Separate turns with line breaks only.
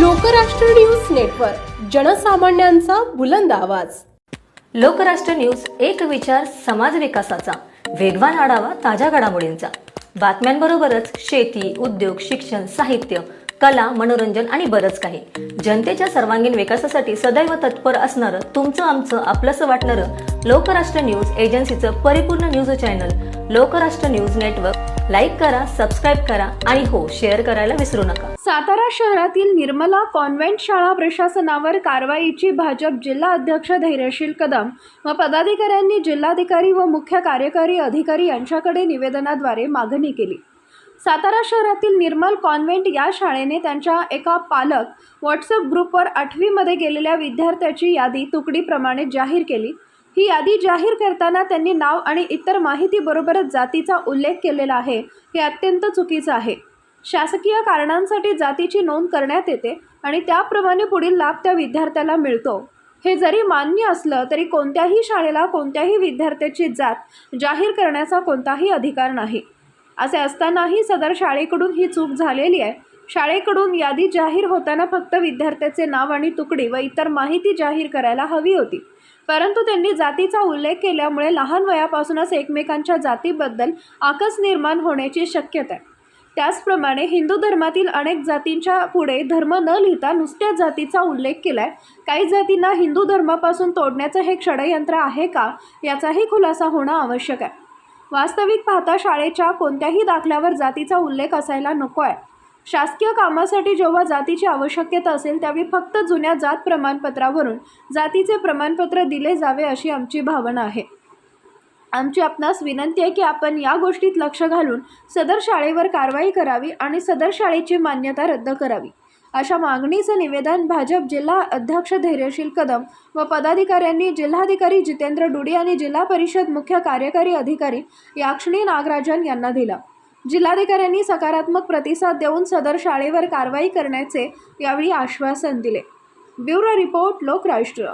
Lokrashtra news network जनसामान्यांचा बुलंद आवाज.
Lokrashtra news एक विचार समाज विकासाचा. वेगवान आढावा ताज्या घडामोडींचा. बातम्यांबरोबरच शेती उद्योग शिक्षण साहित्य कला मनोरंजन आणि बरंच काही. जनतेच्या सर्वांगीण विकासासाठी सदैव तत्पर असणारं तुमचं आमचं आपलंसं वाटणारं लोकराष्ट्र न्यूज एजन्सीचं परिपूर्ण news channel Lokrashtra news network like करा सबस्क्राईब करा आणि हो शेअर करायला विसरू नका.
सातारा शहरातील निर्मला कॉन्व्हेंट शाळा प्रशासनावर कारवाईची भाजप जिल्हा अध्यक्ष धैर्यशील कदम व पदाधिकाऱ्यांनी जिल्हाधिकारी व मुख्य कार्यकारी अधिकारी यांच्याकडे निवेदनाद्वारे मागणी केली. सातारा शहरातील निर्मल कॉन्व्हेंट या शाळेने त्यांच्या एका पालक व्हॉट्सअप ग्रुपवर आठवीमध्ये गेलेल्या विद्यार्थ्याची यादी तुकडीप्रमाणे जाहीर केली. ही यादी जाहीर करताना त्यांनी नाव आणि इतर माहितीबरोबरच जातीचा उल्लेख केलेला आहे. हे अत्यंत चुकीचं आहे. शासकीय कारणांसाठी जातीची नोंद करण्यात येते आणि त्याप्रमाणे पुढील लाभ त्या विद्यार्थ्याला मिळतो. हे जरी मान्य असलं तरी कोणत्याही शाळेला कोणत्याही विद्यार्थ्याची जात जाहीर करण्याचा कोणताही अधिकार नाही. असे असतानाही सदर शाळेकडून ही चूक झालेली आहे. शाळेकडून यादी जाहीर होताना फक्त विद्यार्थ्याचे नाव आणि तुकडी व इतर माहिती जाहीर करायला हवी होती. परंतु त्यांनी जातीचा उल्लेख केल्यामुळे लहान वयापासूनच एकमेकांच्या जातीबद्दल आकस निर्माण होण्याची शक्यता आहे. त्याचप्रमाणे हिंदू धर्मातील अनेक जातींच्या पुढे धर्म न लिहिता नुसत्या जातीचा उल्लेख केला आहे काही जातींना हिंदू धर्मापासून तोडण्याचं हे षडयंत्र आहे का? याचाही खुलासा होणं आवश्यक आहे. वास्तविक पाहता शाळेच्या कोणत्याही दाखल्यावर जातीचा उल्लेख असायला नको आहे शासकीय कामासाठी जेव्हा जातीची आवश्यकता असेल त्यावेळी फक्त जुन्या जात प्रमाणपत्रावरून जातीचे प्रमाणपत्र दिले जावे अशी आमची भावना आहे. आमची आपणास विनंती आहे की आपण या गोष्टीत लक्ष घालून सदर शाळेवर कारवाई करावी आणि सदर शाळेची मान्यता रद्द करावी. अशा मागणीचं निवेदन भाजप जिल्हा अध्यक्ष धैर्यशील कदम व पदाधिकाऱ्यांनी जिल्हाधिकारी जितेंद्र डुडी आणि जिल्हा परिषद मुख्य कार्यकारी अधिकारी याक्षणी नागराजन यांना दिला. जिल्हाधिकाऱ्यांनी सकारात्मक प्रतिसाद देऊन सदर शाळेवर कारवाई करण्याचे यावेळी आश्वासन दिले. Bureau report Lokrashtra.